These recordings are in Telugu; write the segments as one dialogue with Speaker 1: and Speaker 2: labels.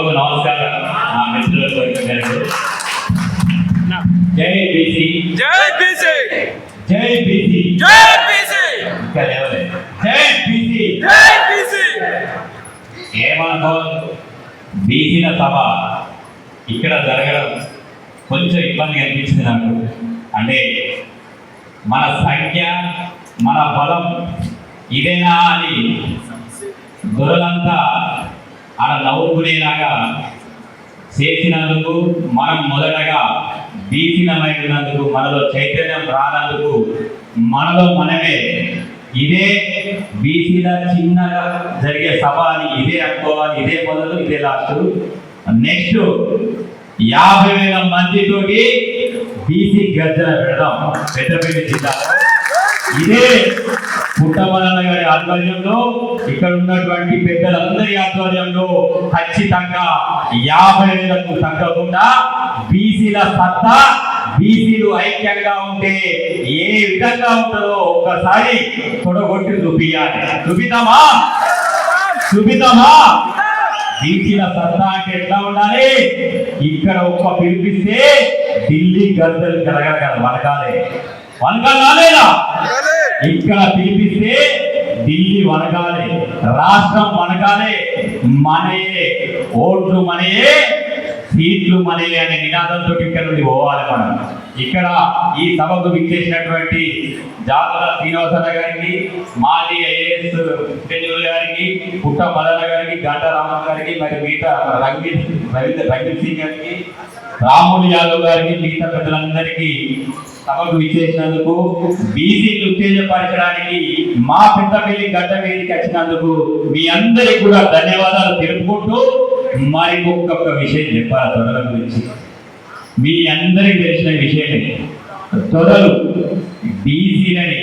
Speaker 1: సభకు నమస్కారం. నా మిత్రులకు గారు జై బీసీ.
Speaker 2: జై బీసీ.
Speaker 1: జై బీసీ.
Speaker 2: జై బీసీ.
Speaker 1: ఇంకా లేవలే. జై బీసీ.
Speaker 2: జై బీసీ.
Speaker 1: ఏమనుకో బీసీల సభ ఇక్కడ జరగడం కొంచెం ఇబ్బంది అనిపించింది నాకు. అంటే మన సంఖ్య మన బలం ఇదేనా అని దొరలంతా ఆడ నవ్వుకునేలాగా చేసినందుకు మనం మొదటగా బీసీలమై ఉన్నందుకు మనలో చైతన్యం రానందుకు మనలో మనమే ఇదే బీసీల చిన్నగా జరిగే సభ అని ఇదే అనుకోవాలి ఇదే మొదలు ఇదే లాస్ట్. నెక్స్ట్ యాభై వేల మందితోటి బీసీ గర్జన పెడదాం పెద్దపల్లి జిల్లాలో. ఇదే పుట్టమలన్న గారి ఆధ్వర్యంలో ఇక్కడ ఉన్నటువంటి పెద్దలందరి ఆధ్వర్యంలో ఖచ్చితంగా యాభై వేలకు తగ్గకుండా బీసీల సత్తా బీసీలు ఐక్యంగా ఉంటే ఏ విధంగా ఉంటుందో ఒక్కసారి తొడగొట్టి చూపియాలి. చూపిద్దామా? చూపిద్దామా? బీసీల సత్తా అంటే ఎట్లా ఉండాలి? ఇక్కడ ఒక్క పిలిపిస్తే ఢిల్లీ గద్దలు కలగల. వనకాలేదా ఇక్కడ పిలిపిస్తే ఢిల్లీ వనగాలే రాష్ట్రం వనగాలే మనయే ఓట్లు మనయే సీట్లు మనయే అనే నినాదంతో ఇక్కడ నుండి పోవాలి మనం. ఇక్కడ ఈ సభకు విచ్చేసినటువంటి జాతర శ్రీనివాసన్న గారికి మాజీ ఐఏఎస్ తెజుల్ గారికి పుట్ట మదన గారికి గంట రామన్ గారికి మరి మిగతా రంగిత్ రవీంద్ర రంజిత్ సింగ్ గారికి రాములు యాదవ్ గారికి మిగతా పెద్దలందరికీ సభకు విచ్చేసినందుకు బీసీలు ఉత్తేజపరచడానికి మా పెద్దపల్లి గడ్డ మీదకి వచ్చినందుకు మీ అందరికి కూడా ధన్యవాదాలు తెలుపుకుంటూ మరి ఒక్కొక్క విషయం చెప్పాలి తొడల గురించి మీ అందరికి తెలిసిన విషయమే. తొడలు బీసీలని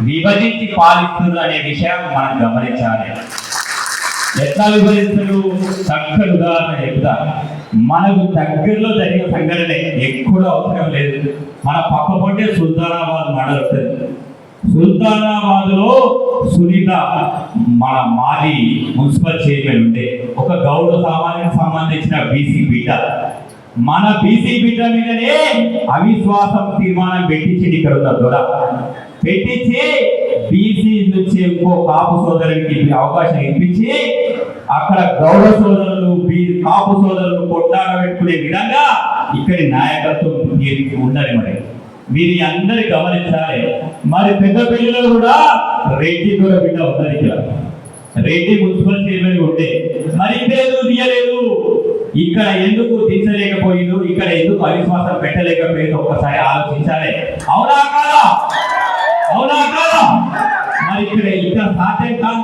Speaker 1: విభజించి పాలిస్తుంది అనే విషయం మనం గమనించాలి. ఎట్లా విభజిస్తున్నారు? చక్కటి ఉదాహరణ చెప్తా. మనకు దగ్గరలో జరిగిన సంఘటన ఎక్కువ అవసరం లేదు. మన పక్క పొంటే సుల్తానాబాద్ మండలం ఉంటుంది సుల్తానాబాద్లో సునీత మన మాజీ మున్సిపల్ చైర్మన్ ఉండే. ఒక గౌడ సామాన్యానికి సంబంధించిన బీసీ బిడ్డ మన బీసీ బిడ్డ మీదనే అవిశ్వాసం తీర్మానం పెట్టించింది ఇక్కడ ఉన్న దొర. పెట్టించి బీసీ నుంచి ఇంకో కాపు సోదరునికి అవకాశం ఇప్పించి అక్కడ గౌడ సోదరులు వీరి కాపు సోదరులు కొట్టాడ పెట్టుకునే విధంగా ఇక్కడి నాయకత్వం తీర్చి ఉండాలి మరి. వీరి అందరి గమనించాలి. మరి పెద్ద పెద్దపల్లిలో కూడా రెడ్డి దూర బిడ్డ ఉన్నది ఇక్కడ. రెడ్డి మున్సిపల్ చైర్మన్ ఉంటే మరి ఇక్కడ తీయలేదు. ఇక్కడ ఎందుకు దించలేకపోయిండు? ఇక్కడ ఎందుకు అవిశ్వాసం పెట్టలేకపోయింది ఒక్కసారి ఆలోచించాలి. అవునా కాదా? అవునా కాదా? మరి ఇక్కడ ఇక్కడ సాధ్యం కాదు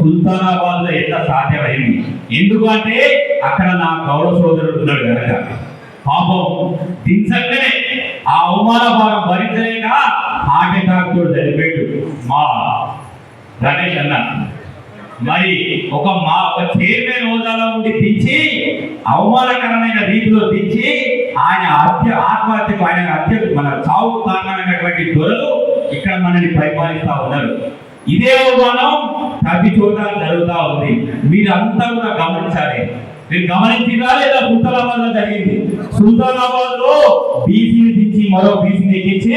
Speaker 1: సుల్తానాబాద్లో ఎంత సాధ్యమైంది. ఎందుకంటే అక్కడ నా గౌరవ సోదరుడు ఉన్నాడు కనుక పాపం దించగానే ఆ అవమాన భారం భరించలేక హార్ట్ అటాక్ చనిపోయాడు మా రమేష్ అన్న. మరి ఒక మా ఒక చైర్మన్ హోదాలో ఉండి దించి అవమానకరమైన రీతిలో దించి ఆయన హత్య ఆత్మహత్యకు ఆయన హత్య మన చావు కారణమైనటువంటి దొరలు ఇక్కడ మనల్ని పరిపాలిస్తా ఉన్నారు. ఇదే అవమానం ప్రతి చోట జరుగుతూ ఉంది. మీరంతా కూడా గమనించాలి. మీరు గమనించినా లేదా సుల్తానాబాద్లో జరిగింది? సుల్తానాబాద్లో బీసీని దించి మరో బీసీని ఎక్కించి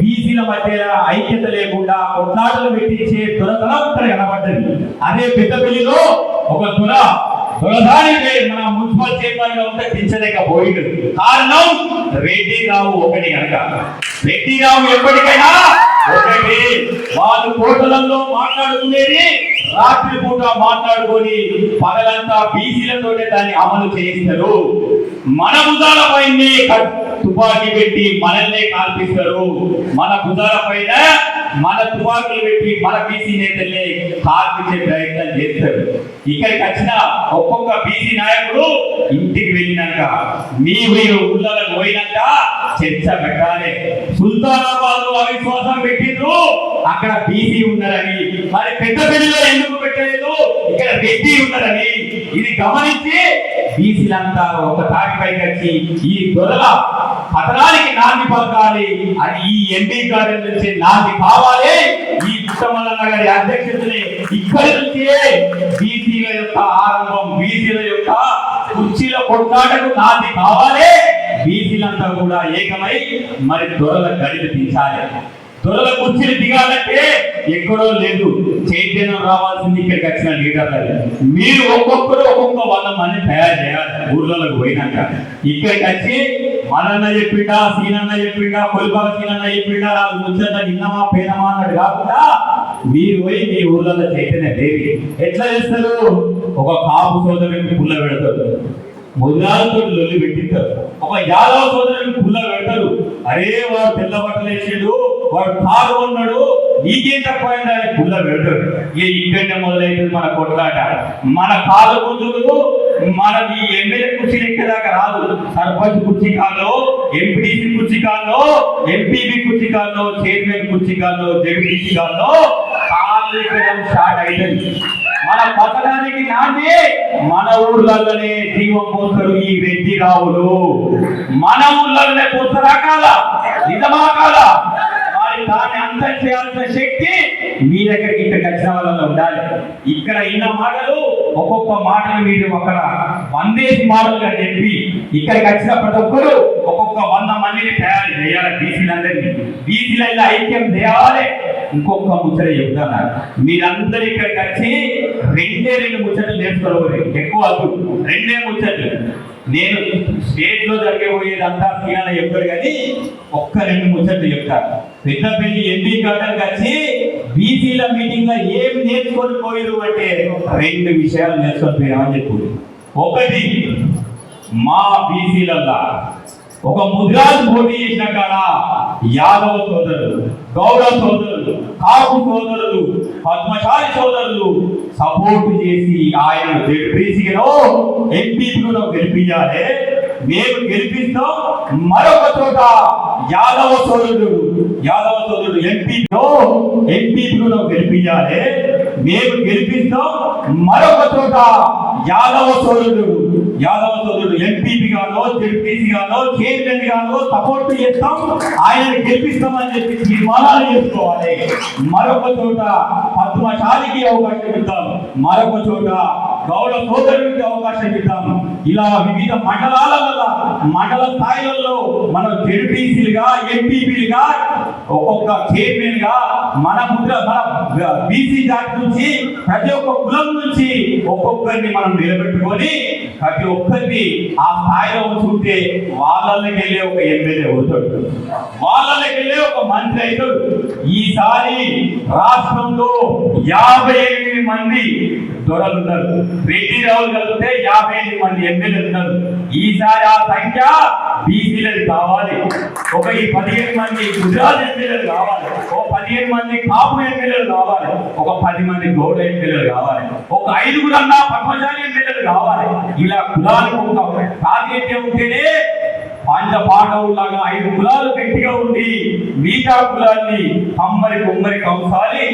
Speaker 1: బీసీల మధ్య ఐక్యత లేకుండా కొట్లాటలు పెట్టించే దొరతనం ఇక్కడ కనబడ్డది. అదే పెద్దపల్లిలో ఒక దొర దురదాని మన మున్సిపల్ చైర్మన్గా ఉంటే దించలేకపోయిండు కారణం రెడ్డిరావు ఒకటి కనుక రెడ్డిరావు ఎప్పటికైనా ఒకటి. వాళ్ళు కోటలంలో మాట్లాడుకునేది రాత్రి పూట మాట్లాడుకొని పగలంతా బీసీలతోనే దాన్ని అమలు చేయిస్తారు. మన భుజాల పైనే తుపాకీ పెట్టి మనల్నే కాల్పిస్తారు. మన భుజాల పైన మన తుపాకులు పెట్టి మన బీసీ నేతల్ని కాల్పించే ప్రయత్నం చేస్తారు. ఇక్కడికి వచ్చిన ఒక్కొక్క బీసీ నాయకుడు ఇంటికి వెళ్ళినాక మీ మీరు ఊళ్ళకు పోయినాక చర్చ పెట్టాలి. సుల్తానాబాద్లో అవిశ్వాసం పెట్టిండ్రు. అక్కడ బీసీ ఉన్నారని. మరి పెద్దపల్లిలో ఎందుకు పెట్టలేదు? ఇక్కడ రెడ్డి ఉన్నారని. ఇది గమనించి బీసీలంతా ఒక తాటిపైకి వచ్చి ఈ దొరల పతనానికి నాంది పలకాలి. అది ఈ ఎంపీ గార్డెన్ నుంచి నాంది కావాలి. ఈ పుట్టమల్ల గారి అధ్యక్షతని ఇక్కడి నుంచే బీసీల యొక్క ఆరంభం బీసీల యొక్క కుర్చీల కొట్లాటకు నాది కావాలి. బీసీలంతా కూడా ఏకమై మరి దొరల గడిని తీసాలి దొరల కుర్చీలు దిగాలంటే ఎక్కడో లేదు. చైతన్యం రావాల్సింది ఇక్కడికి వచ్చిన లీడర్లు. మీరు ఒక్కొక్కరు ఒక్కొక్క వంద మంది తయారు చేయాలి. ఊర్లలోకి పోయినాక. ఇక్కడికి వచ్చి మనన్న చెప్పిండా సీనన్న చెప్పిండా కొలిపా సీనన్న చెప్పిండా నాకు ముచ్చట నిన్నమా పేనమా అన్నట్టు కాకుండా మీరు పోయి మీ ఊర్లలో చైతన్య దేవి. ఎట్లా చేస్తారు? ఒక కాపు సోదరుడికి పుల్ల పెడతారు. ముదిరాలతో లొల్లి పెట్టిస్తారు ఒక యాదవ సోదరుడికి పుల్ల పెడతారు. అరే వాడు తెల్ల బట్టలు వేసాడు వాడు కారు ఉన్నాడు నీకేం తక్కువైందా అని పుల్ల పెడతాడు. ఇక ఇక్కడనే మొదలైతుంది మన కొట్లాట. మన కాలు ముందుకు మనది ఎమ్మెల్యే కుర్చీ ఎక్కేదాకా రాదు. సర్పంచ్ కుర్చీ కాల్లో ఎంపీడీసీ కుర్చీ కాల్లో ఎంపీబీ కుర్చీ కాల్లో చైర్మన్ కుర్చీ కాల్లో జడ్పీసీ కాల్లో కాళ్ళు ఎక్కడం స్టార్ట్ అయింది మన పతనానికి నాటి మన ఊర్లలోనే జీవం పోస్తారు ఈ రెడ్డి రావులు. మన ఊర్లలోనే పోస్తారా కాదా నిజమా కాదా మరి దాన్ని అంతం చేయాల్సిన శక్తి మీ దగ్గరికి ఇక్కడికి వచ్చిన వాళ్ళలో ఉండాలి. ఇక్కడ ఇన్న మాటలు ఒక్కొక్క మాటలు మీరు అక్కడ వందేసి మాటలుగా చెప్పి ఇక్కడికి వచ్చిన ప్రతి ఒక్కరు ఒక్కొక్క వంద మందిని తయారు చేయాలి. బీసీలందరినీ. బీసీలలో ఐక్యం చేయాలి. ఇంకొక ముచ్చట చెప్తాను మీరందరూ ఇక్కడికి వచ్చి రెండే రెండు ముచ్చట్లు నేర్చుకోవాలి. ఎక్కువ వద్దు రెండే ముచ్చట్లు. నేను స్టేట్లో జరగబోయేదంతా సీనాల చెప్తారు కానీ ఒక్క రెండు ముచ్చట్లు చెప్తాను పెద్దపల్లి ఎంపీ గార్డెన్కి వచ్చి బీసీల మీటింగ్లో ఏం నేర్చుకొని పోయారు అంటే రెండు విషయాలు నేర్చుకొని అని చెప్పు ఒకటి మా బీసీలల్లా ఒక ముద్రాజు పోటీ చేసిన కాడ యాదవ సోదరులు గౌడ సోదరులు కాపు సోదరులు పద్మశాలి సోదరులు సపోర్ట్ చేసి ఆయన పీసీలో ఎంపీ కూడా గెలిపించాలి. మేము గెలిపిస్తాం. మరొక చోట యాదవ సోదరుడు యాదవ సోదరుడు ఎంపీలో ఎంపీలను గెలిపించాలి మేము గెలిపిస్తాం మరొక చోట యాదవ సోదరుడు యాదవ సోదరుడు ఎంపీపీ గానో జెడ్పీసీ గానో చైర్మన్ గానో సపోర్ట్ చేస్తాం. ఆయన గెలిపిస్తామని చెప్పి తీర్మానాలు చేసుకోవాలి. మరొక చోట పద్మశాలికి అవకాశం ఇద్దాం. మరొక చోట గౌడ సోదరుడికి అవకాశం ఇద్దాం. ఇలా వివిధ మండలాల వల్ల మండల స్థాయిలలో మనం జెడ్పీసీలుగా ఎంపీపీలుగా ఒక్కొక్క చైర్మన్గా మన ముద్ర మన బీసీ జాతి నుంచి ప్రతి ఒక్క కులం నుంచి ఒక్కొక్కరిని మనం నిలబెట్టుకొని ప్రతి ఒక్కరిని ఆ స్థాయిలో ఉంచుకుంటే వాళ్ళకి వెళ్ళే ఒక ఎమ్మెల్యే అవుతాడు. వాళ్ళకి వెళ్ళే ఒక మంత్రి అవుతాడు. ఈసారి రాష్ట్రంలో యాభై ఎనిమిది మంది దొరలు ఉన్నారు. రెడ్డి రావులు కలిపితే యాభై ఎనిమిది మంది ఎమ్మెల్యేలు ఉన్నారు. ఈసారి ఆ సంఖ్య బీసీలకు కావాలి. ఒక ఈ పదిహేను మంది గుజరాత్ ఎమ్మెల్యేలు కావాలి. ఒక పదిహేను మంది కాపు ఎమ్మెల్యేలు కావాలి. ఒక పది మంది గౌడ ఎమ్మెల్యేలు కావాలి. ఒక ఐదుగురు అన్న పద్మశాలి ఎమ్మెల్యేలు కావాలి. ఇలా కులాలకు ఒక ప్రాతినిధ్యం ఉంటేనే పంచ పాండవులాగా ఐదు కులాలు గట్టిగా ఉండి మిగతా కులాన్ని కమ్మరి కుమ్మరి కంసాలి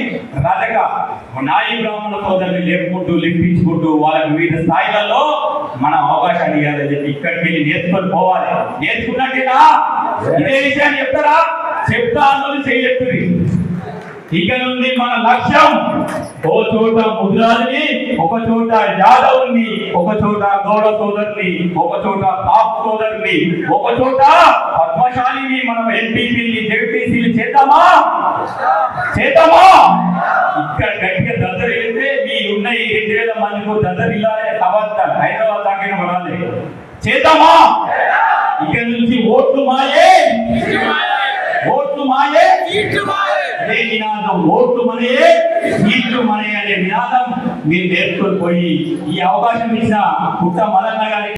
Speaker 1: రథక నాయి బ్రాహ్మణ సోదరుని లేపుకుంటూ లిప్పించుకుంటూ వాళ్ళకి వివిధ స్థాయిలలో మన అవకాశాన్ని ఇవ్వాలని చెప్పి ఇక్కడికి వెళ్ళి నేర్చుకొని పోవాలి. నేర్చుకున్నట్టేనా? ఇదే విషయాన్ని చెప్తారా? చెప్తా అన్నది చేయలేదు ఇక నుండి మన లక్ష్యం ఓ చోట ముద్రాజుని ఒక చోట యాదవుని ఒక చోట గౌడ సోదరుని ఒక చోట తాప్ సోదరుని ఒక చోట పద్మశాలిని మనం ఎంపీపీని జెడ్పీసీలు చేద్దామా? చేద్దామా? ఇక్కడ గట్టిగా దద్దరు వెళ్తే మీ ఉన్న ఈ రెండు వేల మందికి దద్దరు ఇల్లాలే సవాల్ హైదరాబాద్ దాకా మనాలి చేద్దామా? ఇక నుంచి ఓట్లు మాయే. ఓట్లు మాయే. అదే నినాదం ఓట్లు మనే సీట్లు మనే అనే నినాదం మీరు నేర్చుకొని పోయి ఈ అవకాశం ఇచ్చిన పుట్ట మదన్న గారికి